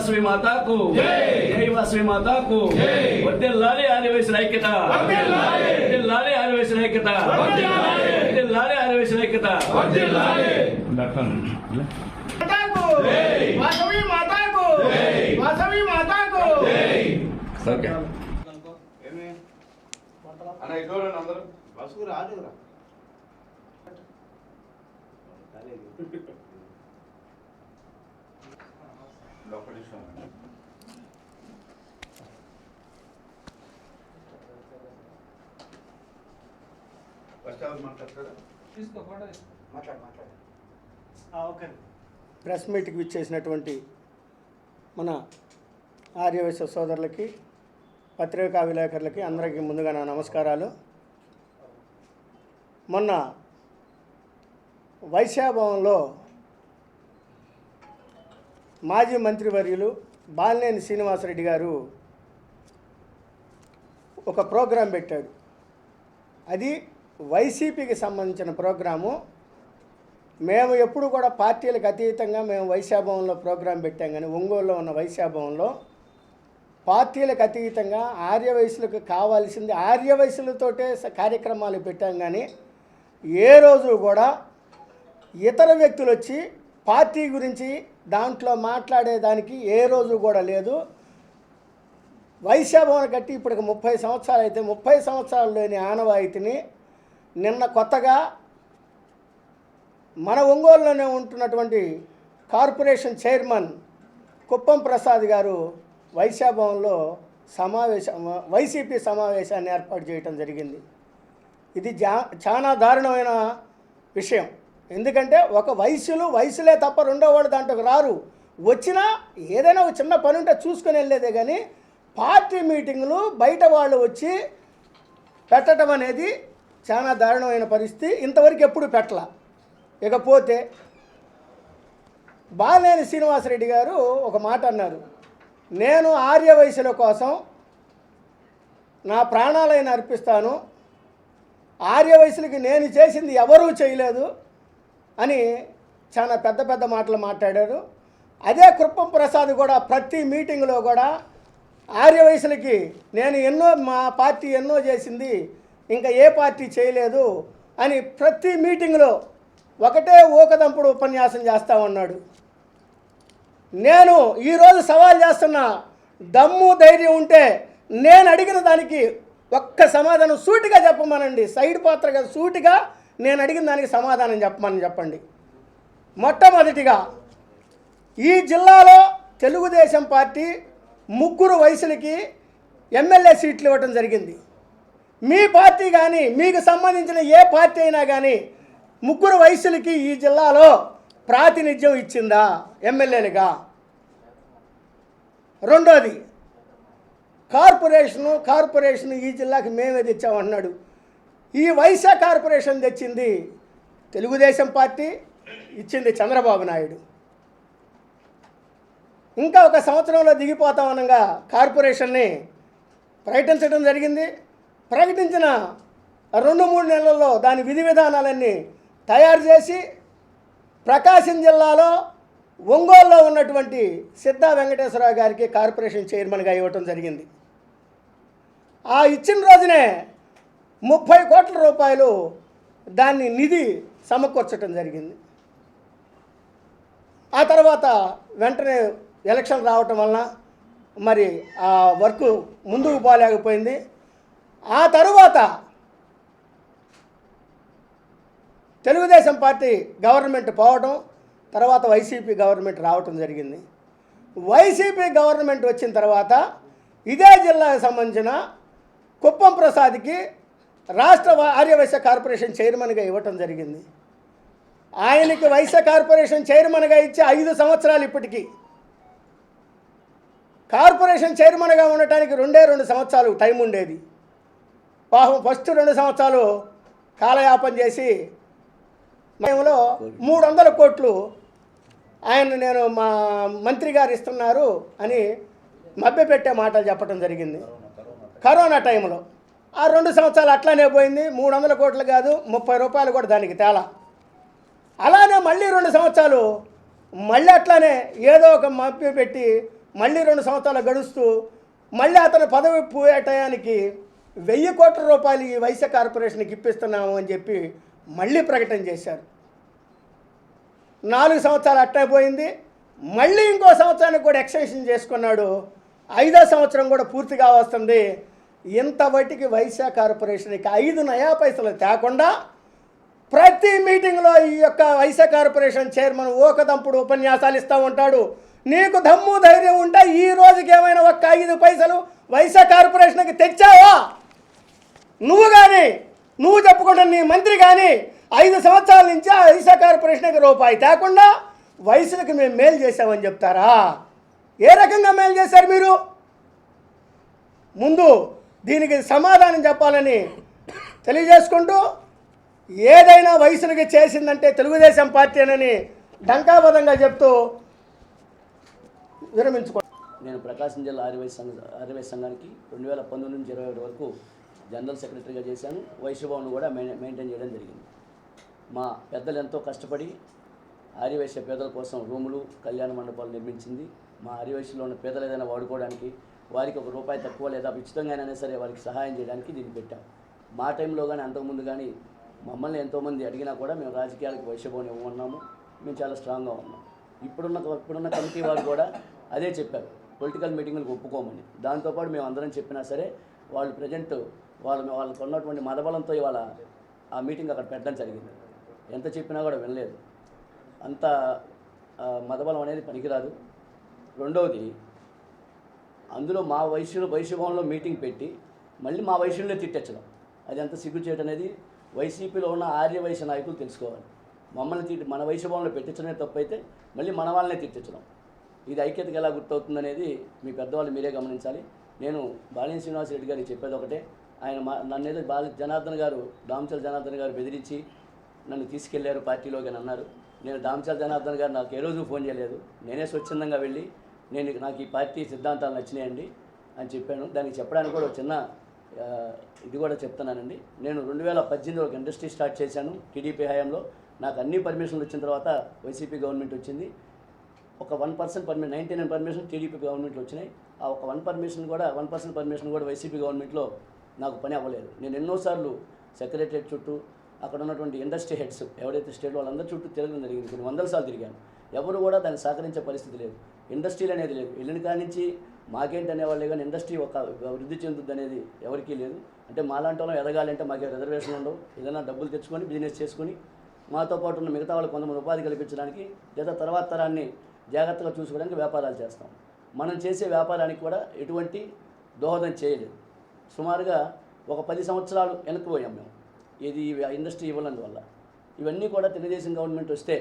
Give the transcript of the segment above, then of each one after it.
శ్రీ మాతాకు దైవాశ్రీ మాతాకు వద్దెల్లాలి ఆదివేసిన ఐక్యత వద్దెల్లాలి ఆదివేసిన ఐక్యత వద్దెల్లాలి ఆదివేసిన ఐక్యత. వద్దెల్లాలి మాతాకు! వాసవి మాతాకు! వాసవి మాతాకు! ఓకే అన్న ఇటువంటి అందరూ. బస్సు రాదురా ఒక్క నిమిషం ఫస్ట్ ఎవరు మాట్లాడతారా? మాట్లాడు మాట్లాడు. ఓకే. ప్రెస్ మీట్కి విచ్చేసినటువంటి మన ఆర్యవైశ్య సోదరులకి పత్రికా విలేకరులకి అందరికీ ముందుగా నా నమస్కారాలు. మొన్న వైశాభవన్లో మాజీ మంత్రివర్యులు బాలినేని శ్రీనివాసరెడ్డి గారు ఒక ప్రోగ్రాం పెట్టాడు అది వైసీపీకి సంబంధించిన ప్రోగ్రాము. మేము ఎప్పుడు కూడా పార్టీలకు అతీతంగా మేము వైశాభవంలో ప్రోగ్రాం పెట్టాం కానీ ఒంగోలులో ఉన్న వైశాభవంలో పార్టీలకు అతీతంగా ఆర్యవయసులకు కావాల్సింది ఆర్యవయసులతోటే కార్యక్రమాలు పెట్టాం కానీ ఏ రోజు కూడా ఇతర వ్యక్తులు వచ్చి పార్టీ గురించి దాంట్లో మాట్లాడేదానికి ఏ రోజు కూడా లేదు. వైశాభవన్ కట్టి ఇప్పటికి ముప్పై సంవత్సరాలు అయితే ముప్పై సంవత్సరాల్లోని ఆనవాయితీని నిన్న కొత్తగా మన ఒంగోలులోనే ఉంటున్నటువంటి కార్పొరేషన్ చైర్మన్ కుప్పం ప్రసాద్ గారు వైశాభవన్లో సమావేశం వైసీపీ సమావేశాన్ని ఏర్పాటు చేయడం జరిగింది. ఇది జా చాలా దారుణమైన విషయం. ఎందుకంటే ఒక వయసులు వయసులే తప్ప రెండో వాడు దాంట్లోకి రారు. వచ్చినా ఏదైనా ఒక చిన్న పని ఉంటే చూసుకొని వెళ్ళేదే కానీ పార్టీ మీటింగ్లు బయట వాళ్ళు వచ్చి పెట్టడం అనేది చాలా దారుణమైన పరిస్థితి. ఇంతవరకు ఎప్పుడు పెట్టల. ఇకపోతే బాలేని శ్రీనివాసరెడ్డి గారు ఒక మాట అన్నారు. నేను ఆర్య వయసుల కోసం నా ప్రాణాలైన అర్పిస్తాను. ఆర్య వయసులకి నేను చేసింది ఎవరూ చేయలేదు. అని చాలా పెద్ద పెద్ద మాటలు మాట్లాడారు. అదే కృప్పం ప్రసాద్ కూడా ప్రతి మీటింగ్లో కూడా ఆర్య వయసులకి నేను ఎన్నో మా పార్టీ ఎన్నో చేసింది ఇంకా ఏ పార్టీ చేయలేదు అని ప్రతి మీటింగ్లో ఒకటే ఊకదంపుడు ఉపన్యాసం చేస్తూ ఉన్నాడు. నేను ఈరోజు సవాల్ చేస్తున్న దమ్ము ధైర్యం ఉంటే నేను అడిగిన దానికి ఒక్క సమాధానం సూటిగా చెప్పమనండి. సైడ్ పాత్రగా సూటిగా నేను అడిగిన దానికి సమాధానం చెప్పమని చెప్పండి. మొట్టమొదటిగా ఈ జిల్లాలో తెలుగుదేశం పార్టీ ముగ్గురు వయసులకి ఎమ్మెల్యే సీట్లు ఇవ్వటం జరిగింది. మీ పార్టీ కానీ మీకు సంబంధించిన ఏ పార్టీ అయినా కానీ ముగ్గురు వయసులకి ఈ జిల్లాలో ప్రాతినిధ్యం ఇచ్చిందా ఎమ్మెల్యేలుగా? రెండోది కార్పొరేషను కార్పొరేషన్ ఈ జిల్లాకి మేమే తెచ్చామన్నాడు ఈ వైశా కార్పొరేషన్ తెచ్చింది తెలుగుదేశం పార్టీ ఇచ్చింది చంద్రబాబు నాయుడు. ఇంకా ఒక సంవత్సరంలో దిగిపోతామనగా కార్పొరేషన్ని ప్రకటించడం జరిగింది. ప్రకటించిన రెండు మూడు నెలల్లో దాని విధి విధానాలన్నీ తయారు చేసి ప్రకాశం జిల్లాలో ఒంగోలులో ఉన్నటువంటి సిద్ధా వెంకటేశ్వరరావు గారికి కార్పొరేషన్ చైర్మన్గా ఇవ్వటం జరిగింది. ఆ ఇచ్చిన రోజునే ముప్పై కోట్ల రూపాయలు దాన్ని నిధి సమకూర్చడం జరిగింది. ఆ తర్వాత వెంటనే ఎలక్షన్ రావటం వలన మరి ఆ వర్క్ ముందుకు పోలేకపోయింది. ఆ తరువాత తెలుగుదేశం పార్టీ గవర్నమెంట్ పోవటం తర్వాత వైసీపీ గవర్నమెంట్ రావటం జరిగింది. వైసీపీ గవర్నమెంట్ వచ్చిన తర్వాత ఇదే జిల్లాకు సంబంధించిన కుప్పం ప్రసాద్కి రాష్ట్ర ఆర్యవైశ్య కార్పొరేషన్ చైర్మన్గా ఇవ్వటం జరిగింది. ఆయనకి వైశ్య కార్పొరేషన్ చైర్మన్గా ఇచ్చి ఐదు సంవత్సరాలు ఇప్పటికీ. కార్పొరేషన్ చైర్మన్గా ఉండటానికి రెండే రెండు సంవత్సరాలు టైం ఉండేది. పాపం ఫస్ట్ రెండు సంవత్సరాలు కాలయాపన చేసి మేములో మూడు వందల కోట్లు ఆయన నేను మా మంత్రి గారు ఇస్తున్నారు అని మభ్యపెట్టే మాటలు చెప్పడం జరిగింది. కరోనా టైంలో. ఆ రెండు సంవత్సరాలు అట్లానే పోయింది. మూడు వందల కోట్లు కాదు ముప్పై రూపాయలు కూడా దానికి తేలా. అలానే మళ్ళీ రెండు సంవత్సరాలు మళ్ళీ అట్లానే ఏదో ఒక మప్పి పెట్టి మళ్ళీ రెండు సంవత్సరాలు గడుస్తూ మళ్ళీ అతను పదవి పోయే టయానికి వెయ్యి కోట్ల రూపాయలు ఈ వైశ్య కార్పొరేషన్కి ఇప్పిస్తున్నాము అని చెప్పి మళ్ళీ ప్రకటన చేశారు. నాలుగు సంవత్సరాలు అట్టే పోయింది. మళ్ళీ ఇంకో సంవత్సరానికి కూడా ఎక్స్టెన్షన్ చేసుకున్నాడు. ఐదో సంవత్సరం కూడా పూర్తిగా వస్తుంది. ఇంత బట్టికి వైశ్య కార్పొరేషన్కి ఐదు నయా పైసలు తేకుండా ప్రతి మీటింగ్లో ఈ యొక్క వైశ్య కార్పొరేషన్ చైర్మన్ ఓకదంపుడు ఉపన్యాసాలు ఇస్తూ ఉంటాడు. నీకు దమ్ము ధైర్యం ఉంటే ఈ రోజుకి ఏమైనా ఒక్క ఐదు పైసలు వైశ్య కార్పొరేషన్కి తెచ్చావా? నువ్వు కానీ నువ్వు చెప్పుకుంటున్న నీ మంత్రి కానీ ఐదు సంవత్సరాల నుంచి ఆ వైశ్య కార్పొరేషన్కి రూపాయి తేకుండా వయసులకు మేము మేలు చేసామని చెప్తారా? ఏ రకంగా మేలు చేశారు మీరు? ముందు దీనికి సమాధానం చెప్పాలని తెలియజేసుకుంటూ ఏదైనా వయసులకి చేసిందంటే తెలుగుదేశం పార్టీ పార్టీనని డంకాబద్ధంగా చెప్తూ విరమించుకో నేను ప్రకాశం జిల్లా ఆర్వై సంఘ ఆర్వై సంఘానికి రెండు వేల పంతొమ్మిది నుంచి ఇరవై ఒకటి వరకు జనరల్ సెక్రటరీగా చేశాను. వైశ్యభవన్ కూడా మెయి- మెయింటైన్ చేయడం జరిగింది. మా పెద్దలు ఎంతో కష్టపడి ఆర్యవైశ్య పేదల కోసం రూములు కళ్యాణ మండపాలు నిర్మించింది. మా ఆర్యవైశ్యలో ఉన్న పేదలు ఏదైనా వాడుకోవడానికి వారికి ఒక రూపాయి తక్కువ లేదా ఉచితంగానైనా సరే వారికి సహాయం చేయడానికి దీన్ని పెట్టాం. మా టైంలో కానీ అంతకుముందు కానీ మమ్మల్ని ఎంతోమంది అడిగినా కూడా మేము రాజకీయాలకు వైశ్యభవన్ ఇవ్వమన్నాము. మేము చాలా స్ట్రాంగ్గా ఉన్నాం. ఇప్పుడున్న ఇప్పుడున్న కమిటీ వారు కూడా అదే చెప్పారు. పొలిటికల్ మీటింగ్లకు ఒప్పుకోమని. దాంతోపాటు మేము అందరం చెప్పినా సరే వాళ్ళు ప్రజెంట్ వాళ్ళు వాళ్ళకు ఉన్నటువంటి మదబలంతో ఇవాళ ఆ మీటింగ్ అక్కడ పెట్టడం జరిగింది. ఎంత చెప్పినా కూడా వినలేదు. అంత మదబలం అనేది పనికిరాదు. రెండవది అందులో మా వైశ్యులు వైశ్యభవన్లో మీటింగ్ పెట్టి మళ్ళీ మా వైశ్యులనే తిట్టచ్చడం. అది ఎంత చేయడం అనేది వైసీపీలో ఉన్న ఆర్య వైశ్య నాయకులు తెలుసుకోవాలి. మమ్మల్ని తిట్టి మన వైశ్యభవన్లో పెట్టించడమే తప్పు అయితే మళ్ళీ మన వాళ్ళనే తిట్టించడం. ఇది ఐక్యతకి ఎలా గుర్తవుతుందనేది మీ పెద్దవాళ్ళు మీరే గమనించాలి. నేను బాలిన శ్రీనివాస్ రెడ్డి గారికి చెప్పేది ఒకటే. ఆయన మా నన్ను ఏదో బాలి జనార్దన్ గారు దామచల్ జనార్దన్ గారు బెదిరించి నన్ను తీసుకెళ్ళారు పార్టీలోకి అని అన్నారు. నేను దామచల్ జనార్దన్ గారు నాకు ఏ రోజు ఫోన్ చేయలేదు. నేనే స్వచ్ఛందంగా వెళ్ళి నేను నాకు ఈ పార్టీ సిద్ధాంతాలు నచ్చినాయండి అని చెప్పాను. దానికి చెప్పడానికి కూడా చిన్న ఇది కూడా చెప్తున్నానండి. నేను రెండు వేల పద్దెనిమిదిలో ఒక ఇండస్ట్రీ స్టార్ట్ చేశాను టీడీపీ హయాంలో. నాకు అన్ని పర్మిషన్లు వచ్చిన తర్వాత వైసీపీ గవర్నమెంట్ వచ్చింది. ఒక one percent permission ninety nine permission TDP గవర్నమెంట్లో వచ్చినాయి. ఆ ఒక వన్ పర్మిషన్ కూడా వన్ పర్సెంట్ పర్మిషన్ కూడా వైసీపీ గవర్నమెంట్లో నాకు పని అవ్వలేదు. నేను ఎన్నోసార్లు సెక్రటరేట్ చుట్టూ అక్కడ ఉన్నటువంటి ఇండస్ట్రీ హెడ్స్ ఎవరైతే స్టేట్ వాళ్ళందరి చుట్టూ తిరగడం జరిగింది. కొన్ని వందల సార్లు తిరిగాను. ఎవరు కూడా దాన్ని సహకరించే పరిస్థితి లేదు. ఇండస్ట్రీలు అనేది లేదు వెళ్ళిన కాడి నుంచి మాకేంటి అనేవాళ్ళే కానీ ఇండస్ట్రీ ఒక వృద్ధి చెందుద్ది అనేది ఎవరికీ లేదు. అంటే మాలాంటి వాళ్ళం ఎదగాలంటే మాకే రిజర్వేషన్ ఉండవు. ఏదైనా డబ్బులు తెచ్చుకొని బిజినెస్ చేసుకొని మాతో పాటు ఉన్న మిగతా వాళ్ళు కొంతమంది ఉపాధి కల్పించడానికి లేదా తర్వాత తరాన్ని జాగ్రత్తగా చూసుకోవడానికి వ్యాపారాలు చేస్తాం. మనం చేసే వ్యాపారానికి కూడా ఎటువంటి దోహదం చేయలేదు. సుమారుగా ఒక పది సంవత్సరాలు వెనక్కిపోయాం మేము. ఇది ఇండస్ట్రీ ఇండస్ట్రీ ఇవ్వనందువల్ల. ఇవన్నీ కూడా తెలుగుదేశం గవర్నమెంట్ వస్తే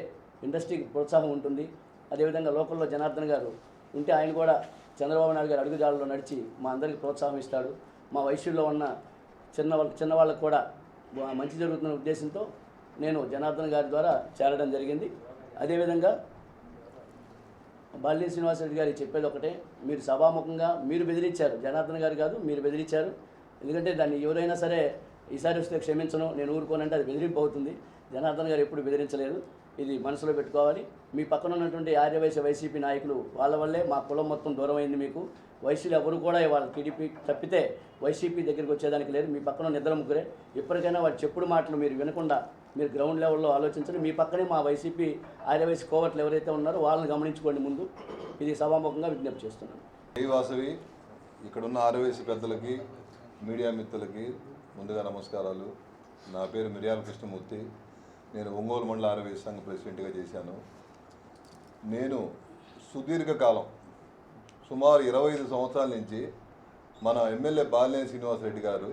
ఇండస్ట్రీకి ప్రోత్సాహం ఉంటుంది. అదేవిధంగా లోకల్లో జనార్దన్ గారు ఉంటే ఆయన కూడా చంద్రబాబు నాయుడు గారు అడుగుజాడలో నడిచి మా అందరికీ ప్రోత్సాహం ఇస్తాడు. మా వయసులో ఉన్న చిన్న వాళ్ళ చిన్నవాళ్ళకు కూడా మంచి జరుగుతున్న ఉద్దేశంతో నేను జనార్దన్ గారి ద్వారా చేరడం జరిగింది. అదేవిధంగా బాల్య శ్రీనివాసరెడ్డి గారికి చెప్పేది ఒకటే మీరు సభాముఖంగా మీరు బెదిరించారు. జనార్దన్ గారు కాదు మీరు బెదిరించారు. ఎందుకంటే దాన్ని ఎవరైనా సరే ఈసారి వస్తే క్షమించను నేను ఊరుకోనంటే అది బెదిరింపు అవుతుంది. జనార్దన్ గారు ఎప్పుడు బెదిరించలేదు. ఇది మనసులో పెట్టుకోవాలి. మీ పక్కన ఉన్నటువంటి ఆర్యవైశ్య వైసీపీ నాయకులు వాళ్ళ వల్లే మా కులం మొత్తం దూరం అయింది మీకు. వైసీలు ఎవరు కూడా ఇవాళ టీడీపీ తప్పితే వైసీపీ దగ్గరికి వచ్చేదానికి లేదు. మీ పక్కన నిద్ర ముగ్గురే. ఎప్పటికైనా వాడి చెప్పుడు మాటలు మీరు వినకుండా మీరు గ్రౌండ్ లెవెల్లో ఆలోచించండి. మీ పక్కనే మా వైసీపీ ఆర్యవైసీ కోవట్లు ఎవరైతే ఉన్నారో వాళ్ళని గమనించుకోండి ముందు. ఇది సభాముఖంగా విజ్ఞప్తి చేస్తున్నాను. జై వాసవి ఇక్కడున్న ఆర్యవేసి పెద్దలకి మీడియా మిత్రులకి ముందుగా నమస్కారాలు. నా పేరు మిర్యాల కృష్ణమూర్తి నేను ఒంగోలు మండల ఆరోగ్య సంఘ ప్రెసిడెంట్గా చేశాను. నేను సుదీర్ఘకాలం సుమారు ఇరవై ఐదు సంవత్సరాల నుంచి మన ఎమ్మెల్యే బాలినేని శ్రీనివాసరెడ్డి గారు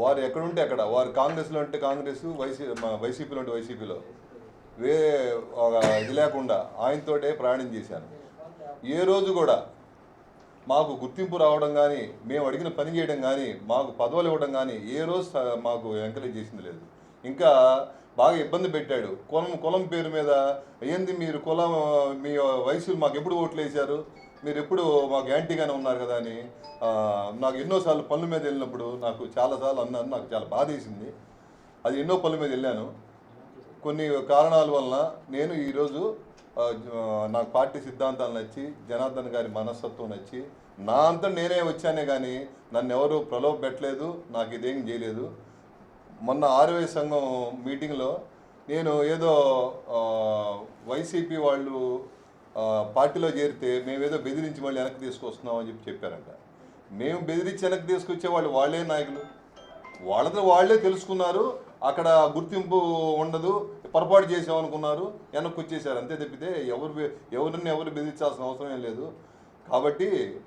వారు ఎక్కడుంటే అక్కడ వారు కాంగ్రెస్లో అంటే కాంగ్రెస్ వైసీ వైసీపీలో అంటే వైసీపీలో వేరే ఒక ఇది లేకుండా ఆయనతోటే ప్రయాణం చేశాను. ఏ రోజు కూడా మాకు గుర్తింపు రావడం కానీ మేము అడిగిన పని చేయడం కానీ మాకు పదవులు ఇవ్వడం కానీ ఏ రోజు మాకు ఎంకరేజ్ చేసింది లేదు. ఇంకా బాగా ఇబ్బంది పెట్టాడు. కులం కులం పేరు మీద ఏంది మీరు కులం మీ వయసులు మాకు ఎప్పుడు ఓట్లు వేశారు? మీరు ఎప్పుడు మాకు యాంటీగానే ఉన్నారు కదా అని నాకు ఎన్నోసార్లు పనుల మీద వెళ్ళినప్పుడు నాకు చాలాసార్లు అన్నాను నాకు చాలా బాధ వేసింది. అది ఎన్నో పనుల మీద వెళ్ళాను. కొన్ని కారణాల వలన నేను ఈరోజు నాకు పార్టీ సిద్ధాంతాలు నచ్చి జనార్దన్ గారి మనస్తత్వం నచ్చి నా అంతా నేనే వచ్చానే కానీ నన్ను ఎవరు ప్రలోభ పెట్టలేదు. నాకు ఇదేం చేయలేదు. మొన్న ఆర్వై సంఘం మీటింగ్లో నేను ఏదో వైసీపీ వాళ్ళు పార్టీలో చేరితే మేమేదో బెదిరించి మళ్ళీ వెనక్కి తీసుకొస్తున్నాం అని చెప్పి చెప్పారంట. మేము బెదిరించి వెనక్కి తీసుకొచ్చే వాళ్ళు వాళ్ళే నాయకులు. వాళ్ళతో వాళ్ళే తెలుసుకున్నారు. అక్కడ గుర్తింపు ఉండదు. పొరపాటు చేసామనుకున్నారు వెనక్కి వచ్చేసారు. అంతే తప్పితే ఎవరు ఎవరిని ఎవరు బెదిరించాల్సిన అవసరం ఏం లేదు. కాబట్టి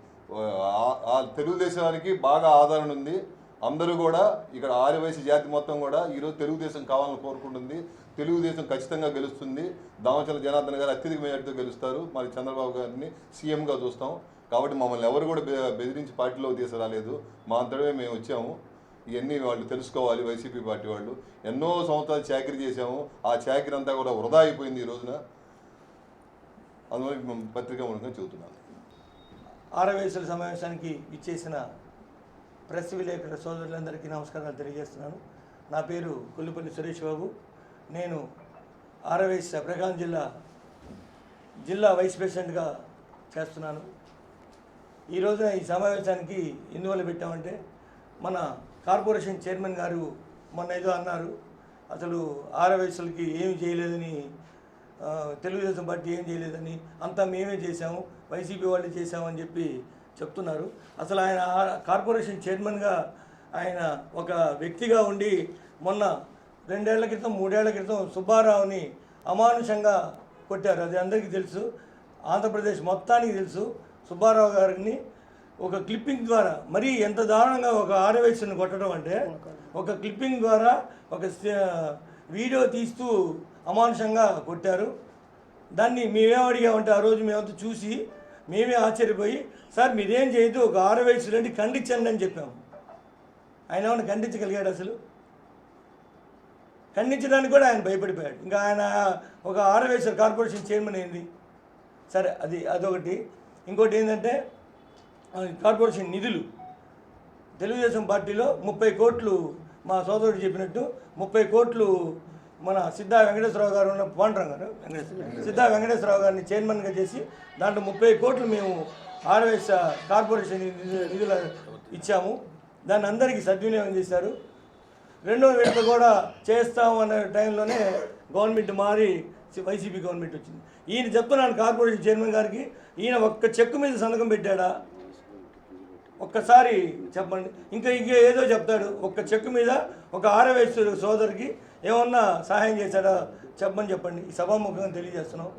ఆ- తెలుగుదేశానికి బాగా ఆదరణ ఉంది. అందరూ కూడా ఇక్కడ ఆర్యవైశ్య జాతి మొత్తం కూడా ఈరోజు తెలుగుదేశం కావాలని కోరుకుంటుంది. తెలుగుదేశం ఖచ్చితంగా గెలుస్తుంది. దామచల జనార్దన్ గారు అత్యధిక మెజార్టీతో గెలుస్తారు. మరి చంద్రబాబు గారిని సీఎంగా చూస్తాం. కాబట్టి మమ్మల్ని ఎవరు కూడా బెదిరించి పార్టీలో తీసుకురాలేదు మా అంతటే మేము వచ్చాము. ఇవన్నీ వాళ్ళు తెలుసుకోవాలి. వైసీపీ పార్టీ వాళ్ళు. ఎన్నో సంవత్సరాలు చాకరీ చేశాము. ఆ చాకరీ అంతా కూడా వృధా అయిపోయింది ఈ రోజున. అందువల్ల మేము పత్రికా మూలంగా చెబుతున్నాను. ఆరవేసుల సమావేశానికి ఇచ్చేసిన ప్రెస్ విలేకరుల సోదరులందరికీ నమస్కారాలు తెలియజేస్తున్నాను. నా పేరు కొల్లిపల్లి సురేష్ బాబు. నేను ఆరవేశ ప్రకాశం జిల్లా జిల్లా వైస్ ప్రెసిడెంట్గా చేస్తున్నాను. ఈ రోజున ఈ సమావేశానికి ఎందువల్ల పెట్టామంటే మన కార్పొరేషన్ చైర్మన్ గారు మొన్న ఏదో అన్నారు అసలు ఆరవయసులకి ఏమి చేయలేదని తెలుగుదేశం పార్టీ ఏం చేయలేదని అంతా మేమే చేశాము వైసీపీ వాళ్ళు చేశామని చెప్పి చెప్తున్నారు. అసలు ఆయన కార్పొరేషన్ చైర్మన్గా ఆయన ఒక వ్యక్తిగా ఉండి మొన్న రెండేళ్ళ క్రితం మూడేళ్ళ క్రితం సుబ్బారావుని అమానుషంగా కొట్టారు. అది అందరికీ తెలుసు. ఆంధ్రప్రదేశ్ మొత్తానికి తెలుసు. సుబ్బారావు గారిని ఒక క్లిప్పింగ్ ద్వారా మరీ ఎంత దారుణంగా ఒక ఆరవేసుని కొట్టడం అంటే ఒక క్లిప్పింగ్ ద్వారా ఒక వీడియో తీస్తూ అమానుషంగా కొట్టారు. దాన్ని మేమేం అడిగామంటే ఆ రోజు మేమంతా చూసి మేమే ఆశ్చర్యపోయి సార్ మీరేం చేయదు ఒక ఆరవేసు రండి ఖండించండి అని చెప్పాము ఆయన ఏమన్నా ఖండించగలిగాడు అసలు? ఖండించడానికి కూడా ఆయన భయపడిపోయాడు. ఇంకా ఆయన ఒక ఆరవేశ్వర కార్పొరేషన్ చైర్మన్ అయింది. సరే అది అదొకటి. ఇంకోటి ఏంటంటే కార్పొరేషన్ నిధులు. తెలుగుదేశం పార్టీలో ముప్పై కోట్లు మా సోదరుడు చెప్పినట్టు ముప్పై కోట్లు మన సిద్ధా వెంకటేశ్వరరావు గారు ఉన్న పాండ్రం గారు వెంకటేశ్వర సిద్ధా వెంకటేశ్వరరావు గారిని చైర్మన్గా చేసి దాంట్లో ముప్పై కోట్లు మేము ఆర్ఎస్ కార్పొరేషన్ నిధులు ఇచ్చాము. దాన్ని అందరికీ సద్వినియోగం చేశారు. రెండో విడత కూడా చేస్తాము అనే టైంలోనే గవర్నమెంట్ మారి వైసీపీ గవర్నమెంట్ వచ్చింది. ఈయన చెప్తున్నాను కార్పొరేషన్ చైర్మన్ గారికి ఈయన ఒక్క చెక్కు మీద సంతకం పెట్టాడా? ఒక్కసారి చెప్పండి. ఇంకా ఇంకా ఏదో చెప్తాడు. ఒక్క చెక్కు మీద ఒక ఆరవేశ్వరు సోదరికి ఏమన్నా సహాయం చేశాడా? చెప్పమని చెప్పండి. ఈ సభాముఖంగా తెలియజేస్తున్నాం.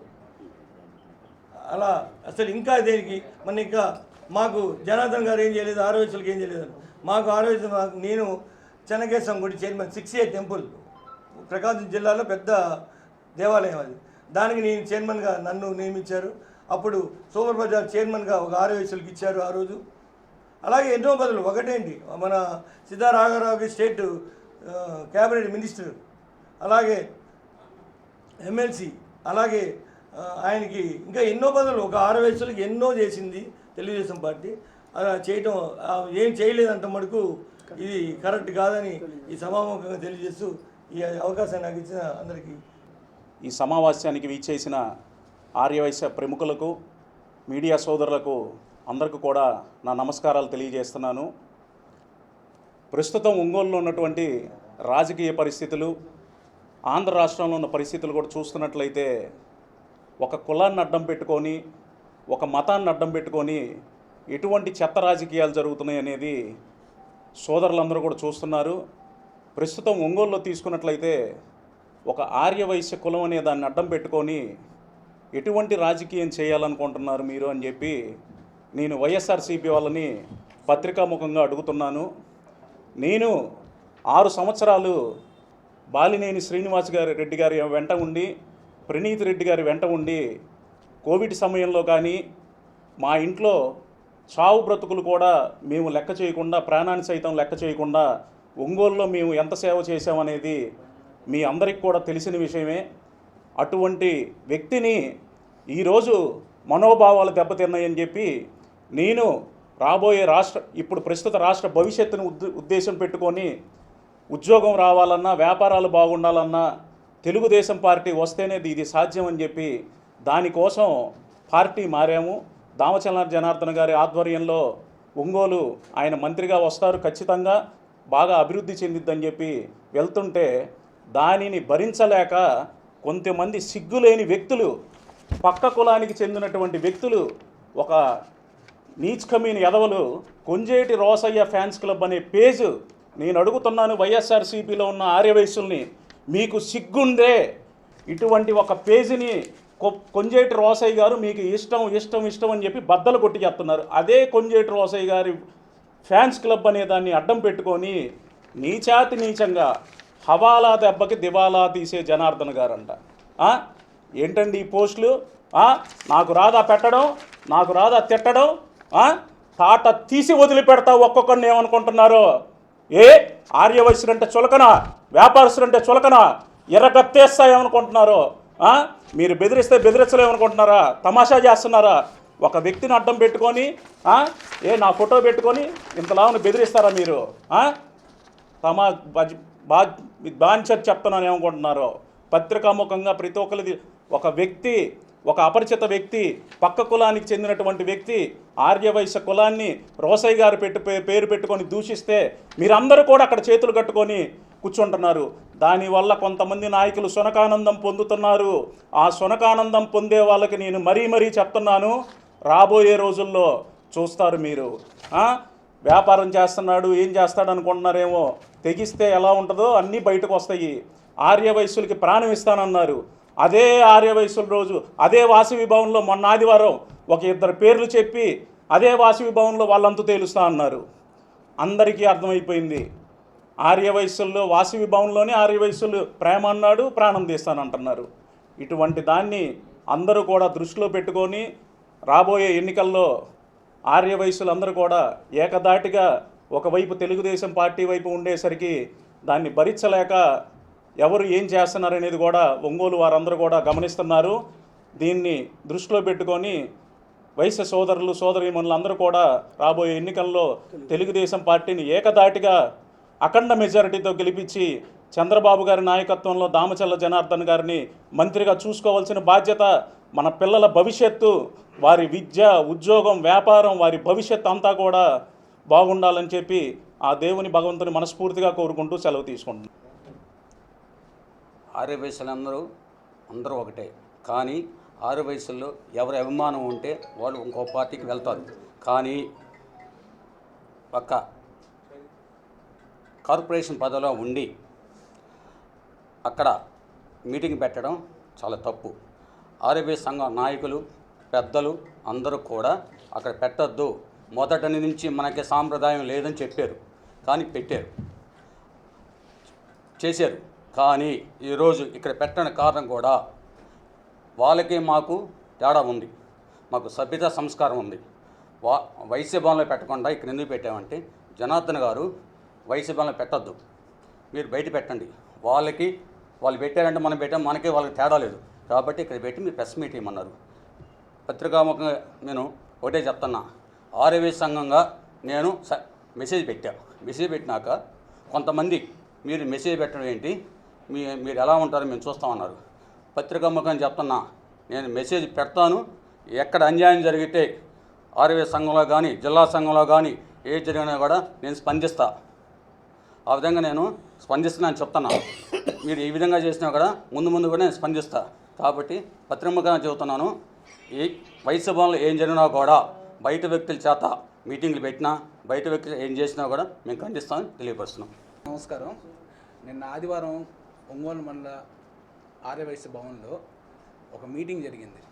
అలా అసలు ఇంకా దేనికి? మన ఇంకా మాకు జనార్దన్ గారు ఏం చేయలేదు ఆరోగ్యులకు ఏం చేయలేదు. మాకు ఆరోగ్యం నేను చెన్నకేశం గుడి chairman six A temple Prakasam జిల్లాలో పెద్ద దేవాలయం అది. దానికి నేను చైర్మన్గా నన్ను నియమించారు. అప్పుడు సూపర్ బజార్ చైర్మన్గా ఒక ఆరోగ్యులకు ఇచ్చారు ఆ రోజు. అలాగే ఎన్నో బదులు ఒకటేంటి? మన సిద్ధారాఘరావుకి స్టేట్ క్యాబినెట్ మినిస్టర్ అలాగే ఎమ్మెల్సీ అలాగే ఆయనకి ఇంకా ఎన్నో పదవులు ఒక ఆరు వయసులకు ఎన్నో చేసింది తెలుగుదేశం పార్టీ. అలా చేయటం ఏం చేయలేదంట మటుకు ఇది కరెక్ట్ కాదని ఈ సమాముఖంగా తెలియజేస్తూ ఈ అవకాశం నాకు ఇచ్చిన అందరికీ. ఈ సమావేశానికి వీచేసిన ఆర్యవైశ్య ప్రముఖులకు మీడియా సోదరులకు అందరికీ కూడా నా నమస్కారాలు తెలియజేస్తున్నాను. ప్రస్తుతం ఒంగోలులో ఉన్నటువంటి రాజకీయ పరిస్థితులు ఆంధ్ర రాష్ట్రంలో ఉన్న పరిస్థితులు కూడా చూస్తున్నట్లయితే ఒక కులాన్ని అడ్డం పెట్టుకొని ఒక మతాన్ని అడ్డం పెట్టుకొని ఎటువంటి చెత్త రాజకీయాలు జరుగుతున్నాయి అనేది సోదరులందరూ కూడా చూస్తున్నారు. ప్రస్తుతం ఒంగోలులో తీసుకున్నట్లయితే ఒక ఆర్యవైశ్య కులం అనే దాన్ని అడ్డం పెట్టుకొని ఎటువంటి రాజకీయం చేయాలనుకుంటున్నారు మీరు అని చెప్పి నేను వైఎస్ఆర్సీపీ వాళ్ళని పత్రికాముఖంగా అడుగుతున్నాను. నేను ఆరు సంవత్సరాలు బాలినేని శ్రీనివాస్ గారి రెడ్డి గారి వెంట ఉండి ప్రణీత్ రెడ్డి గారి వెంట ఉండి కోవిడ్ సమయంలో కానీ మా ఇంట్లో చావు బ్రతుకులు కూడా మేము లెక్క చేయకుండా ప్రాణాన్ని సైతం లెక్క చేయకుండా ఒంగోలులో మేము ఎంత సేవ చేశామనేది మీ అందరికి కూడా తెలిసిన విషయమే. అటువంటి వ్యక్తిని ఈరోజు మనోభావాలు దెబ్బతిన్నాయని చెప్పి నేను రాబోయే రాష్ట్ర ఇప్పుడు ప్రస్తుత రాష్ట్ర భవిష్యత్తును ఉద్దేశం పెట్టుకొని ఉద్యోగం రావాలన్నా వ్యాపారాలు బాగుండాలన్నా తెలుగుదేశం పార్టీ వస్తేనే ఇది సాధ్యం అని చెప్పి దానికోసం పార్టీ మారాము. దామచలన జనార్దన్ గారి ఆధ్వర్యంలో ఒంగోలు ఆయన మంత్రిగా వస్తారు ఖచ్చితంగా. బాగా అభివృద్ధి చెందిద్దని చెప్పి వెళ్తుంటే దానిని భరించలేక కొంతమంది సిగ్గులేని వ్యక్తులు పక్క కులానికి చెందినటువంటి వ్యక్తులు ఒక నీచ్కమీన ఎదవలు కొంజేటి రోసయ్య ఫ్యాన్స్ క్లబ్ అనే పేజ్ నేను అడుగుతున్నాను వైఎస్ఆర్సీపీలో ఉన్న ఆర్యవయసుల్ని మీకు సిగ్గుందే? ఇటువంటి ఒక పేజీని కొ- కొంజేటి రోసయ్య గారు మీకు ఇష్టం ఇష్టం ఇష్టం అని చెప్పి బద్దలు కొట్టి చెప్తున్నారు అదే కొంజేటి రోసయ్య గారి ఫ్యాన్స్ క్లబ్ అనే దాన్ని అడ్డం పెట్టుకొని నీచాతి నీచంగా హవాలా దెబ్బకి దివాలా తీసే జనార్దన్ గారంట. ఏంటండి ఈ పోస్టులు? నాకు రాదా పెట్టడం నాకు రాదా తిట్టడం తాట తీసి వదిలిపెడతావు ఒక్కొక్కరిని ఏమనుకుంటున్నారో? ఏ ఆర్యవయసులంటే చులకన వ్యాపారస్తులంటే చులకన ఎర్రగత్తేస్తాయేమనుకుంటున్నారో మీరు బెదిరిస్తే బెదిరించలేమనుకుంటున్నారా? తమాషా చేస్తున్నారా? ఒక వ్యక్తిని అడ్డం పెట్టుకొని ఏ నా ఫోటో పెట్టుకొని ఇంతలావును బెదిరిస్తారా మీరు తమా బా బాంచర్ చెప్తున్నాను ఏమనుకుంటున్నారో పత్రికాముఖంగా ప్రతి ఒక్కరిది ఒక వ్యక్తి ఒక అపరిచిత వ్యక్తి పక్క కులానికి చెందినటువంటి వ్యక్తి ఆర్యవైశ్య కులాన్ని రోసయ్య గారు పెట్టు పే- పేరు పెట్టుకొని దూషిస్తే మీరందరూ కూడా అక్కడ చేతులు కట్టుకొని కూర్చుంటున్నారు. దానివల్ల కొంతమంది నాయకులు సునకానందం పొందుతున్నారు. ఆ సునకానందం పొందే వాళ్ళకి నేను మరీ మరీ చెప్తున్నాను. రాబోయే రోజుల్లో చూస్తారు మీరు. వ్యాపారం చేస్తున్నాడు ఏం చేస్తాడు అనుకుంటున్నారేమో తెగిస్తే ఎలా ఉంటుందో అన్నీ బయటకు వస్తాయి. ఆర్యవయస్సులకి ప్రాణం ఇస్తానన్నారు. అదే ఆర్యవయసుల రోజు అదే వాసవి భవన్లో మొన్న ఆదివారం ఒక ఇద్దరు పేర్లు చెప్పి అదే వాసవి భవన్లో వాళ్ళంతా తేలుస్తా అన్నారు. అందరికీ అర్థమైపోయింది. ఆర్యవయస్సుల్లో వాసవి భవన్లోనే ఆర్యవయస్సులు ప్రేమ అన్నాడు ప్రాణం తీస్తానంటున్నారు. ఇటువంటి దాన్ని అందరూ కూడా దృష్టిలో పెట్టుకొని రాబోయే ఎన్నికల్లో ఆర్య వయస్సులందరూ కూడా ఏకదాటిగా ఒకవైపు తెలుగుదేశం పార్టీ వైపు ఉండేసరికి దాన్ని భరించలేక ఎవరు ఏం చేస్తున్నారు అనేది కూడా ఒంగోలు వారందరూ కూడా గమనిస్తున్నారు. దీన్ని దృష్టిలో పెట్టుకొని వైశ్య సోదరులు సోదరీమణులందరూ కూడా రాబోయే ఎన్నికల్లో తెలుగుదేశం పార్టీని ఏకదాటిగా అఖండ మెజారిటీతో గెలిపించి చంద్రబాబు గారి నాయకత్వంలో దామచల్ల జనార్దన్ గారిని మంత్రిగా చూసుకోవాల్సిన బాధ్యత మన పిల్లల భవిష్యత్తు వారి విద్య ఉద్యోగం వ్యాపారం వారి భవిష్యత్తు అంతా కూడా బాగుండాలని చెప్పి ఆ దేవుని భగవంతుని మనస్ఫూర్తిగా కోరుకుంటూ సెలవు తీసుకుంటున్నాను ఆర్య వయసులు అందరూ అందరూ ఒకటే. కానీ ఆరు వయసుల్లో ఎవరి అభిమానం ఉంటే వాళ్ళు ఇంకో పార్టీకి వెళ్తారు. కానీ ఒక కార్పొరేషన్ పదవిలో ఉండి అక్కడ మీటింగ్ పెట్టడం చాలా తప్పు. ఆర్యవై సంఘం నాయకులు పెద్దలు అందరూ కూడా అక్కడ పెట్టొద్దు. మొదటి నుంచి మనకి సాంప్రదాయం లేదని చెప్పారు. కానీ పెట్టారు. చేశారు. కానీ ఈరోజు ఇక్కడ పెట్టడానికి కారణం కూడా వాళ్ళకి మాకు తేడా ఉంది. మాకు సభ్యత సంస్కారం ఉంది. వా వైశ్య భవన్లో పెట్టకుండా ఇక్కడ ఎందుకు పెట్టామంటే జనార్దన్ గారు వైశ్య భవన్లో పెట్టద్దు. మీరు బయట పెట్టండి. వాళ్ళకి వాళ్ళు పెట్టారంటే మనం పెట్టాం మనకి వాళ్ళకి తేడా లేదు. కాబట్టి ఇక్కడ పెట్టి మీరు ప్రెస్ మీట్ ఇవ్వమన్నారు పత్రికాముఖంగా నేను ఒకటే చెప్తున్నా. ఆర్యవే సంఘంగా నేను స మెసేజ్ పెట్టా. మెసేజ్ పెట్టినాక కొంతమంది మీరు మెసేజ్ పెట్టడం ఏంటి? మీ మీరు ఎలా ఉంటారో మేము చూస్తామన్నారు పత్రికాముఖంగా చెప్తున్నా నేను మెసేజ్ పెడతాను. ఎక్కడ అన్యాయం జరిగితే ఆర్యవే సంఘంలో కానీ జిల్లా సంఘంలో కానీ ఏ జరిగినా కూడా నేను స్పందిస్తా. ఆ విధంగా నేను స్పందిస్తున్నాను చెప్తున్నా. మీరు ఈ విధంగా చేసినా కూడా ముందు ముందు కూడా నేను స్పందిస్తా. కాబట్టి పత్రికగా చెబుతున్నాను ఈ వయసు భవన్లో ఏం జరిగినా కూడా బయట వ్యక్తుల చేత మీటింగ్లు పెట్టినా బయట వ్యక్తులు ఏం చేసినా కూడా మేము ఖండిస్తామని తెలియపరుస్తున్నాం. నమస్కారం. నిన్న ఆదివారం ఒంగోలు మండల ఆర్యవైశ్య భవన్లో ఒక మీటింగ్ జరిగింది.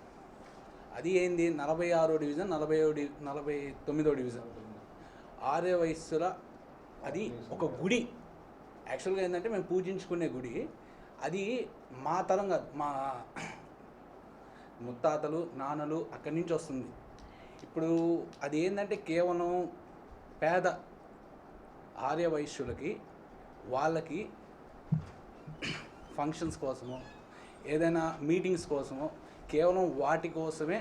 అది ఏంది? నలభై ఆరో డివిజన్ నలభై డి నలభై తొమ్మిదో డివిజన్. ఆర్యవైశ్యుల అది ఒక గుడి. యాక్చువల్గా ఏంటంటే మేము పూజించుకునే గుడి. అది మా తరం కాదు మా ముత్తాతలు నాన్నలు అక్కడి నుంచి వస్తుంది. ఇప్పుడు అది ఏంటంటే కేవలం పేద ఆర్య వైశ్యులకి వాళ్ళకి ఫంక్షన్స్ కోసమో ఏదైనా మీటింగ్స్ కోసమో కేవలం వాటి కోసమే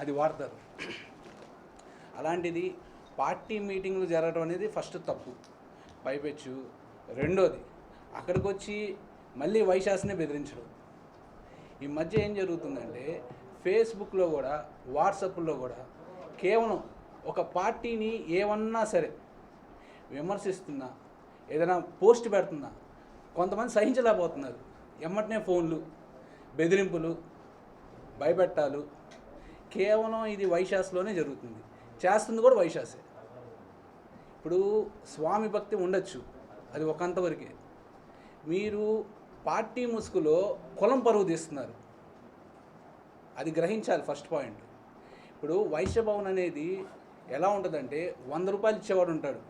అది వాడతారు. అలాంటిది పార్టీ మీటింగ్లు జరగడం అనేది ఫస్ట్ తప్పు. పైపెచ్చు రెండోది అక్కడికి వచ్చి మళ్ళీ వైశాస్నే బెదిరించడం. ఈ మధ్య ఏం జరుగుతుందంటే ఫేస్బుక్లో కూడా వాట్సాప్లో కూడా కేవలం ఒక పార్టీని ఏమన్నా సరే విమర్శిస్తున్నా ఏదైనా పోస్ట్ పెడుతున్నా కొంతమంది సహించలేకపోతున్నారు. ఎమ్మటనే ఫోన్లు బెదిరింపులు భయపెట్టాలు. కేవలం ఇది వైశాస్లోనే జరుగుతుంది. చేస్తుంది కూడా వైశాసే. ఇప్పుడు స్వామి భక్తి ఉండొచ్చు. అది ఒకంతవరకే. మీరు పార్టీ ముసుగులో కులం పరువు తీస్తున్నారు. అది గ్రహించాలి ఫస్ట్ పాయింట్. ఇప్పుడు వైశ్యభవన్ అనేది ఎలా ఉంటుందంటే వంద రూపాయలు ఇచ్చేవాడు ఉంటాడు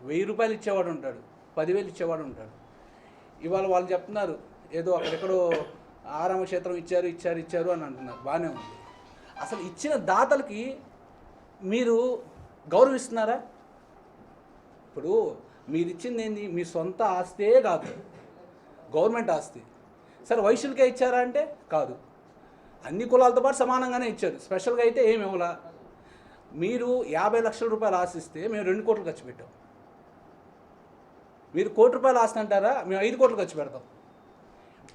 వెయ్యి రూపాయలు ఇచ్చేవాడు ఉంటాడు పదివేలు ఇచ్చేవాడు ఉంటాడు. ఇవాళ వాళ్ళు చెప్తున్నారు ఏదో అక్కడెక్కడో ఆరామక్షేత్రం ఇచ్చారు ఇచ్చారు ఇచ్చారు అని అంటున్నారు. బాగానే ఉంది. అసలు ఇచ్చిన దాతలకి మీరు గౌరవిస్తున్నారా? ఇప్పుడు మీరు ఇచ్చింది ఏంది మీ సొంత ఆస్తే కాదు. గవర్నమెంట్ ఆస్తి. సరే వైశ్యులకే ఇచ్చారా అంటే? కాదు. అన్ని కులాలతో పాటు సమానంగానే ఇచ్చారు. స్పెషల్గా అయితే ఏమి ఇవ్వలా. మీరు యాభై లక్షల రూపాయలు ఆశిస్తే మేము రెండు కోట్లు ఖర్చు పెట్టాం. మీరు కోటి రూపాయలు ఆస్తి అంటారా? మేము ఐదు కోట్లు ఖర్చు పెడతాం.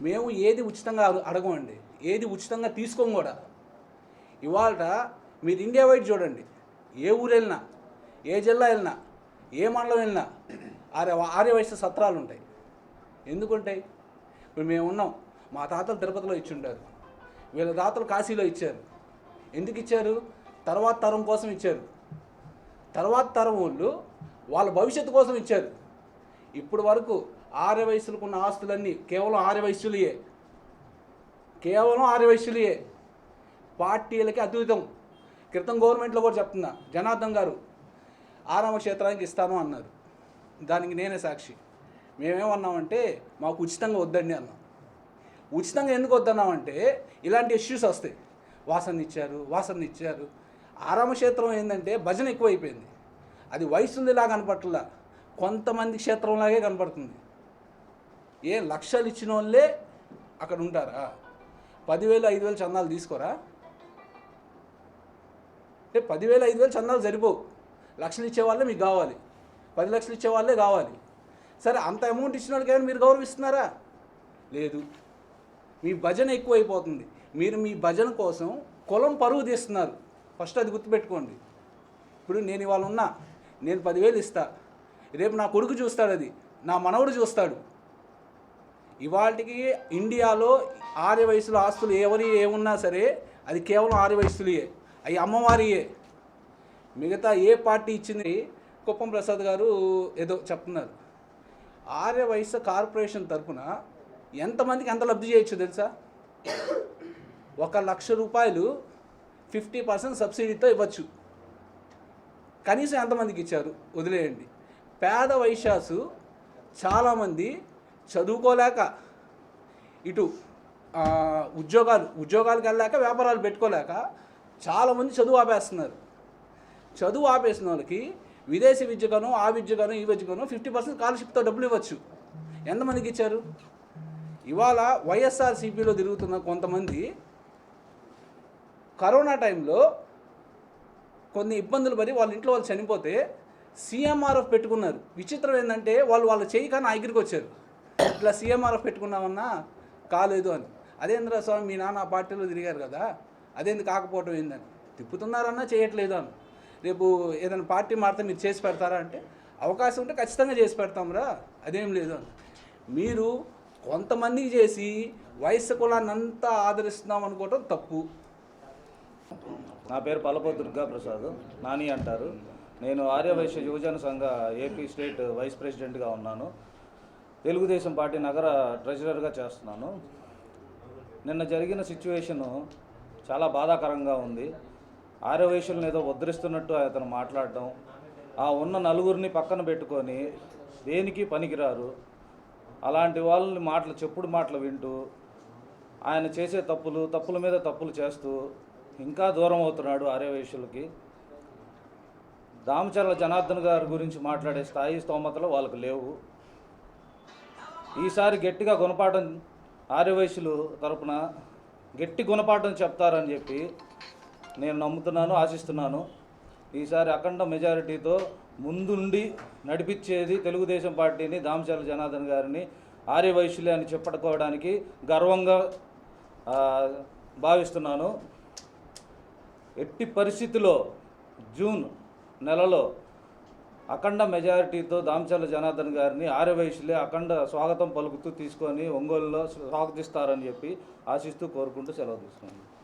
మేము ఏది ఉచితంగా అడగమండి. ఏది ఉచితంగా తీసుకోం కూడా. ఇవాళ మీరు ఇండియా వైడ్ చూడండి. ఏ ఊరు వెళ్ళినా ఏ జిల్లా వెళ్ళినా ఏ మండలం వెళ్ళినా ఆర్య ఆర్య వయసు సత్రాలు ఉంటాయి. ఎందుకుంటాయి? ఇప్పుడు మేము ఉన్నాం. మా తాతలు తిరుపతిలో ఇచ్చి ఉంటారు వీళ్ళ తాతలు కాశీలో ఇచ్చారు. ఎందుకు ఇచ్చారు? తర్వాత తరం కోసం ఇచ్చారు. తర్వాత తరం వాళ్ళు వాళ్ళ భవిష్యత్తు కోసం ఇచ్చారు. ఇప్పుడు వరకు ఆర్య వయసులకు ఉన్న ఆస్తులన్నీ కేవలం ఆర్య వయస్సులయే. కేవలం ఆర్య వయస్సులయే. పార్టీలకి అతీతం క్రితం గవర్నమెంట్లో కూడా చెప్తున్నా జనార్దన్ గారు ఆరామ క్షేత్రానికి ఇస్తాను అన్నారు. దానికి నేనే సాక్షి. మేమేమన్నామంటే మాకు ఉచితంగా వద్దండి అన్నాం. ఉచితంగా ఎందుకు వద్దన్నామంటే ఇలాంటి ఇష్యూస్ వస్తాయి. వాసన ఇచ్చారు వాసన ఇచ్చారు. ఆరామ క్షేత్రం ఏంటంటే భజన ఎక్కువైపోయింది. అది వయసుందిలా కనపట్లా కొంతమంది క్షేత్రంలాగే కనపడుతుంది. ఏ లక్షలు ఇచ్చిన వాళ్ళే అక్కడ ఉంటారా? పదివేలు ఐదు వేలు చందాలు తీసుకోరా? అంటే పదివేలు ఐదు వేలు చందాలు సరిపోవు. లక్షలు ఇచ్చేవాళ్ళే మీకు కావాలి. పది లక్షలు ఇచ్చే వాళ్ళే కావాలి. సరే అంత అమౌంట్ ఇచ్చిన వాళ్ళకి ఏమైనా మీరు గౌరవిస్తున్నారా? లేదు. మీ భజన ఎక్కువైపోతుంది. మీరు మీ భజన కోసం కులం పరువు తీస్తున్నారు. ఫస్ట్ అది గుర్తుపెట్టుకోండి. ఇప్పుడు నేను ఇవాళ ఉన్నా. నేను పదివేలు ఇస్తా. రేపు నా కొడుకు చూస్తాడు అది. నా మనవడు చూస్తాడు. ఇవాళకి ఇండియాలో ఆర్య వయసులో ఆస్తులు ఎవరి ఏమున్నా సరే అది కేవలం ఆర్య వయసులయే. అవి అమ్మవారియే. మిగతా ఏ పార్టీ ఇచ్చింది? కుప్పం ప్రసాద్ గారు ఏదో చెప్తున్నారు. ఆర్య వయసు కార్పొరేషన్ తరఫున ఎంతమందికి ఎంత లబ్ధి చేయొచ్చు తెలుసా? ఒక లక్ష రూపాయలు ఫిఫ్టీ పర్సెంట్ సబ్సిడీతో ఇవ్వచ్చు. కనీసం ఎంతమందికి ఇచ్చారు? వదిలేయండి. పేద వైశ్యాసు చాలామంది చదువుకోలేక ఇటు ఉద్యోగాలు ఉద్యోగాలకు వెళ్ళాక వ్యాపారాలు పెట్టుకోలేక చాలామంది చదువు ఆపేస్తున్నారు. చదువు ఆపేసిన వాళ్ళకి విదేశీ విద్యగాను ఆ విద్యగాను ఈ విద్యగాను ఫిఫ్టీ పర్సెంట్ స్కాలర్షిప్తో డబ్బులు ఇవ్వచ్చు. ఎంతమందికి ఇచ్చారు? ఇవాళ వైఎస్ఆర్సీపీలో తిరుగుతున్న కొంతమంది కరోనా టైంలో కొన్ని ఇబ్బందులు పడి వాళ్ళ ఇంట్లో వాళ్ళు చనిపోతే సీఎంఆర్ఎఫ్ పెట్టుకున్నారు. విచిత్రం ఏంటంటే వాళ్ళు వాళ్ళ చేయి కానీ ఆగిరికి వచ్చారు. ఇట్లా సీఎంఆర్ఎఫ్ పెట్టుకున్నామన్నా కాలేదు అని. అదేంద్ర స్వామి మీ నాన్న పార్టీలో తిరిగారు కదా అదేంది కాకపోవటం ఏందని. తిప్పుతున్నారన్నా చేయట్లేదు అని. రేపు ఏదైనా పార్టీ మారితే మీరు చేసి పెడతారా అంటే అవకాశం ఉంటే ఖచ్చితంగా చేసి పెడతాంరా అదేం లేదు అని. మీరు కొంతమందికి చేసి వయస్సు కులాన్ని అంతా ఆదరిస్తున్నాం అనుకోవటం తప్పు. నా పేరు పల్లపో దుర్గా ప్రసాద్ నాని అంటారు. నేను ఆర్యవైశ్య యువజన సంఘ ఏపీ స్టేట్ వైస్ ప్రెసిడెంట్గా ఉన్నాను. తెలుగుదేశం పార్టీ నగర ట్రెజరర్గా చేస్తున్నాను. నిన్న జరిగిన సిచ్యువేషను చాలా బాధాకరంగా ఉంది. ఆర్యవైశ్యులను ఏదో ఉద్ధరిస్తున్నట్టు అతను మాట్లాడడం ఆ ఉన్న నలుగురిని పక్కన పెట్టుకొని దేనికి పనికిరారు అలాంటి వాళ్ళని మాటలు చెప్పుడు మాటలు వింటూ ఆయన చేసే తప్పులు తప్పుల మీద తప్పులు చేస్తూ ఇంకా దూరం అవుతున్నాడు ఆర్యవేశ్యులకి. దామచర్ల జనార్దన్ గారి గురించి మాట్లాడే స్థాయి స్తోమతలు వాళ్ళకు లేవు. ఈసారి గట్టిగా గుణపాఠం ఆర్యవయసులు తరపున గట్టి గుణపాఠం చెప్తారని చెప్పి నేను నమ్ముతున్నాను ఆశిస్తున్నాను. ఈసారి అఖండ మెజారిటీతో ముందుండి నడిపించేది తెలుగుదేశం పార్టీని దామచర్ల జనార్దన్ గారిని ఆర్యవయసులే అని చెప్పుకోవడానికి గర్వంగా భావిస్తున్నాను. ఎట్టి పరిస్థితిలో జూన్ నెలలో అఖండ మెజారిటీతో దామచర్ల జనార్దన్ గారిని ఆర్యవైశ్యులే అఖండ స్వాగతం పలుకుతూ తీసుకొని ఒంగోలులో స్వాగతిస్తారని చెప్పి ఆశిస్తూ కోరుకుంటూ సెలవు తీసుకున్నాను.